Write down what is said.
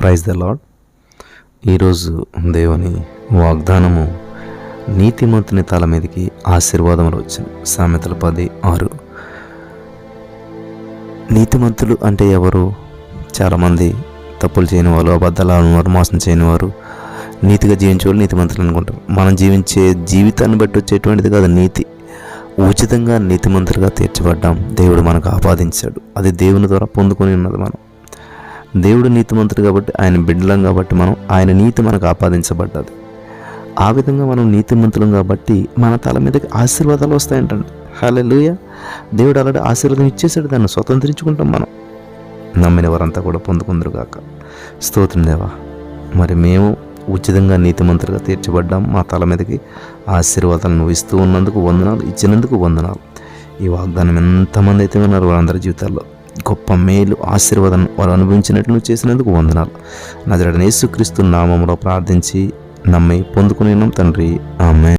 Praise the lord. ఈరోజు దేవుని వాగ్దానము నీతిమంతుని తల మీదకి ఆశీర్వాదములు వచ్చింది సామెతల పది ఆరు. నీతిమంతులు అంటే ఎవరు? చాలామంది తప్పులు చేయని వాళ్ళు అబద్ధాలు వారు మోసం చేయని వారు నీతిగా జీవించే వాళ్ళు నీతిమంతులు అనుకుంటారు. మనం జీవించే జీవితాన్ని బట్టి వచ్చేటువంటిది కాదు నీతి. ఉచితంగా నీతిమంతులుగా తీర్చబడ్డాం. దేవుడు మనకు ఆపాదించాడు. అది దేవుని ద్వారా పొందుకొని ఉన్నది మనం. దేవుడు నీతిమంతుడు కాబట్టి ఆయన బిడ్డలం కాబట్టి మనం ఆయన నీతి మనకు ఆపాదించబడ్డది. ఆ విధంగా మనం నీతిమంతులం కాబట్టి మన తల మీదకి ఆశీర్వాదాలు వస్తాయంటండి. హల్లెలూయా. దేవుడు అలాంటి ఆశీర్వాదం ఇచ్చేసాడు దాన్ని స్వతంత్రించుకుంటాం మనం. నమ్మిన వారంతా కూడా పొందుకుందరు కాక స్తోత్రం దేవా. మరి మేము ఉచితంగా నీతిమంతులుగా తీర్చబడ్డాం మా తల మీదకి ఆశీర్వాదాలను నువ్వు ఇస్తూ ఉన్నందుకు వందనాలు ఇచ్చినందుకు వందనాలు. ఈ వాగ్దానం ఎంతమంది అయితే ఉన్నారు వారందరి జీవితాల్లో. గొప్ప మేలు ఆశీర్వాదం వారు అనుభవించినట్లు చేసినందుకు వందనాలు. నజరడనేసుక్రీస్తు నామంలో ప్రార్థించి నమ్మి పొందుకుని తండ్రి. ఆమె